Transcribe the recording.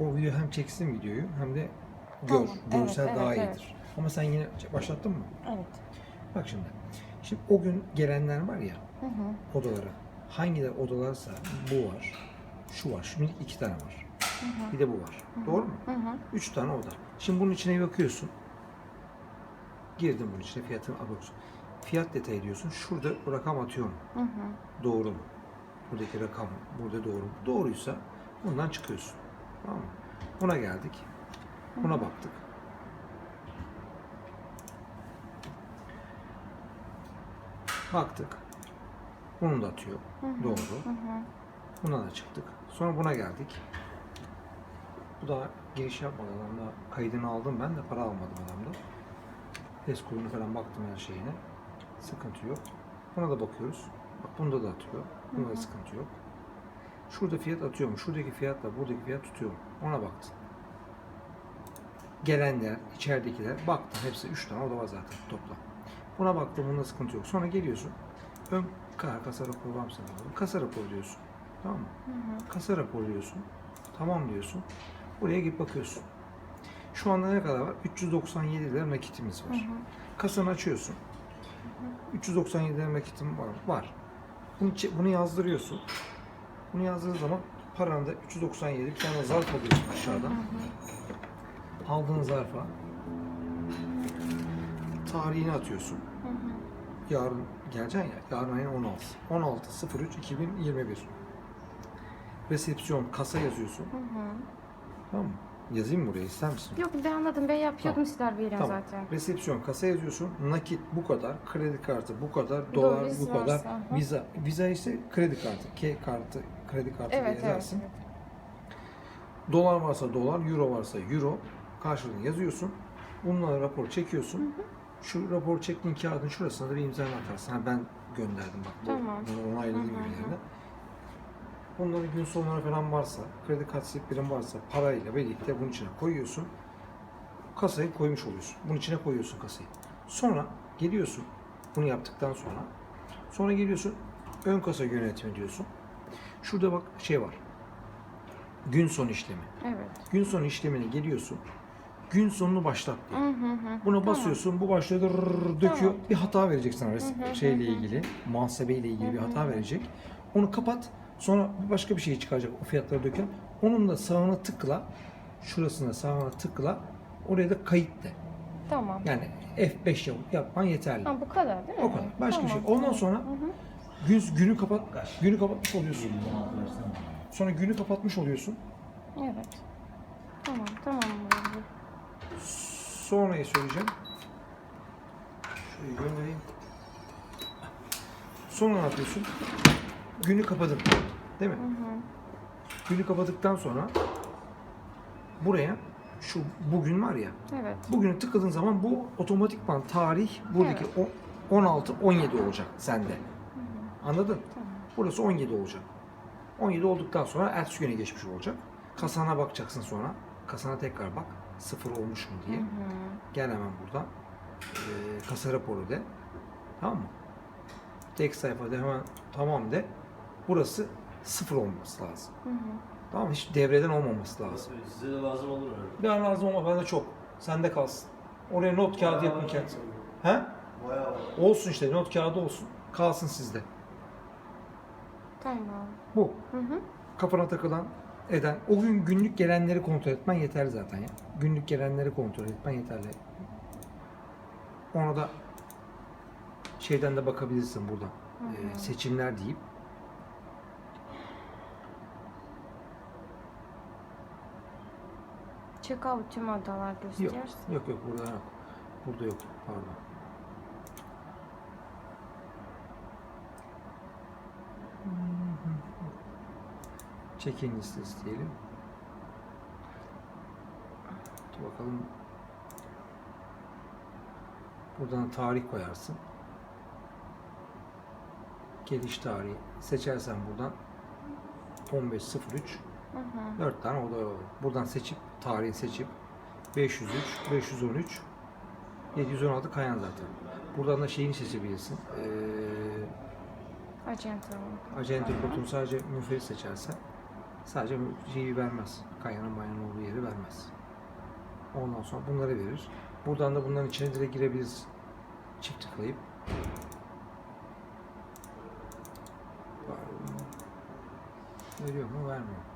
O video hem çeksin videoyu hem de gör. Tamam, evet, Görsel evet, daha evet. iyidir. Ama sen yine başlattın mı? Evet. Bak şimdi. Şimdi o gün gelenler var ya Hı hı. odalara. Hangileri odalarsa bu var. Şu var. Şimdi iki tane var. Hı hı. Bir de bu var. Doğru mu? Hı hı. Üç tane oda. Şimdi bunun içine bakıyorsun. Girdin bunun içine fiyatını alıyorsun. Fiyat detayı diyorsun. Şurada rakam atıyor mu? Hı hı. Doğru mu? Buradaki rakam burada doğru mu? Doğruysa bundan çıkıyorsun. Tamam mı? Buna geldik. Buna baktık. Baktık. Bunu da atıyor. Doğru. Hı hı. Buna da çıktık. Sonra buna geldik. Bu da giriş yapmadı adamda. Kaydını aldım ben de para almadım adamda. HES kurunu falan baktım her şeyine. Sıkıntı yok. Buna da bakıyoruz. Bak bunda da atıyor. Bunda da sıkıntı yok. Şurada fiyat atıyor mu? Şuradaki fiyatla buradaki fiyat tutuyor mu? Ona baktın. Gelenler, içeridekiler baktın. Hepsi 3 tane oda var zaten toplam. Buna baktım bunda sıkıntı yok. Sonra geliyorsun. Ön kasa, kasa raporu var mı sana? Kasa raporu diyorsun. Tamam mı? Kasa raporu diyorsun. Tamam diyorsun. Buraya gidip bakıyorsun. Şu anda ne kadar var? 397 lira nakitimiz var. Kasanı açıyorsun. 397 lira nakitim var. Var. Bunu, bunu yazdırıyorsun. Bunu yazdırdığın zaman paranı da 397 bir tane zarf alıyorsun aşağıdan. Aldığın zarfa tarihini atıyorsun. Yarın geleceksin ya. Yarın ayın 16. 16 03 2021. Resepsiyon kasa yazıyorsun. Hı hı. Tamam mı? Yazayım mı buraya ister misin? Yok ben anladım. Ben yapıyordum Tamam. sizler bir Tamam. zaten. Resepsiyon kasa yazıyorsun. Nakit bu kadar, kredi kartı bu kadar, dolar viz bu kadar, hı. viza. Viza ise kredi kartı, K kartı, kredi kartı Evet yazarsın. evet. Dolar varsa dolar, euro varsa euro karşılığını yazıyorsun. Bununla rapor çekiyorsun. Şu rapor çektiğin kağıdın şurasına da bir imza atarsın. Ha ben gönderdim bak. Tamam. Bunu onayladım Hı hı gibilerine. Bunların gün sonları falan varsa, kredi kart sliplerin varsa parayla birlikte bunun içine koyuyorsun. Kasayı koymuş oluyorsun. Bunun içine koyuyorsun kasayı. Sonra geliyorsun bunu yaptıktan sonra. Sonra geliyorsun ön kasa yönetimi diyorsun. Şurada bak şey var. Gün son işlemi. Evet. Gün sonu işlemine geliyorsun. Gün sonunu başlat diyor. Hı hı hı. Buna basıyorsun, bu başlıyor, dırrrr döküyor. Tamam. Bir hata verecek sana res- Hı hı şeyle hı hı. ilgili, muhasebeyle ilgili bir hata verecek. Onu kapat, sonra başka bir şey çıkaracak o fiyatları döken. Onun da sağına tıkla, şurasına sağına tıkla, oraya da kayıt de. Tamam. Yani F5 yap, yapman yeterli. Ha, bu kadar değil mi? O kadar. Başka bir şey. Ondan sonra Hı hı. Gün, günü kapat, günü kapatmış oluyorsun. Sonra günü kapatmış oluyorsun. Evet. Tamam tamam. Sonrayı söyleyeceğim. Şöyle göndereyim. Sonra ne yapıyorsun? Günü kapadın. Değil mi? Hı hı. Günü kapadıktan sonra buraya şu bugün var ya Evet. bugünü tıkladığın zaman bu otomatikman tarih buradaki o 16 17 olacak sende. Anladın? Tamam. Burası 17 olacak. 17 olduktan sonra ertesi güne geçmiş olacak. Kasana bakacaksın sonra. Kasana tekrar bak. Sıfır olmuş mu diye. Hı hı. Gel hemen buradan. Ee, kasa raporu de. Tamam mı? Tek sayfada hemen tamam de. Burası sıfır olması lazım. Hı hı. Tamam mı? Hiç devreden olmaması lazım. Size de lazım olur öyle. Ben lazım ama bende çok. Sende kalsın. Oraya not kağıdı yapın kendisi. He? Bayağı. Olsun işte not kağıdı olsun. Kalsın sizde. Tamam. Bu. Hı hı. Kafana takılan eden. O gün günlük gelenleri kontrol etmen yeterli zaten ya. Günlük gelenleri kontrol etmen yeterli. Ona da şeyden de bakabilirsin buradan. Ee, seçimler deyip. Check out tüm odalar Yok, göstersin. yok yok burada yok. Burada yok. Pardon. Check-in listesi diyelim. Dur bakalım. Buradan tarih koyarsın. Geliş tarihi seçersen buradan 15.03 Hı hı. 4 tane oda var. Buradan seçip tarihi seçip 503, 513, 716 kayan zaten. Buradan da şeyini seçebilirsin. Ee, Acenta. acente kodunu sadece müferi seçersen Sadece şeyi vermez. Kayanın mayanın olduğu yeri vermez. Ondan sonra bunları verir. Buradan da bunların içine direkt girebiliriz. Çift tıklayıp. Veriyor mu? Vermiyor.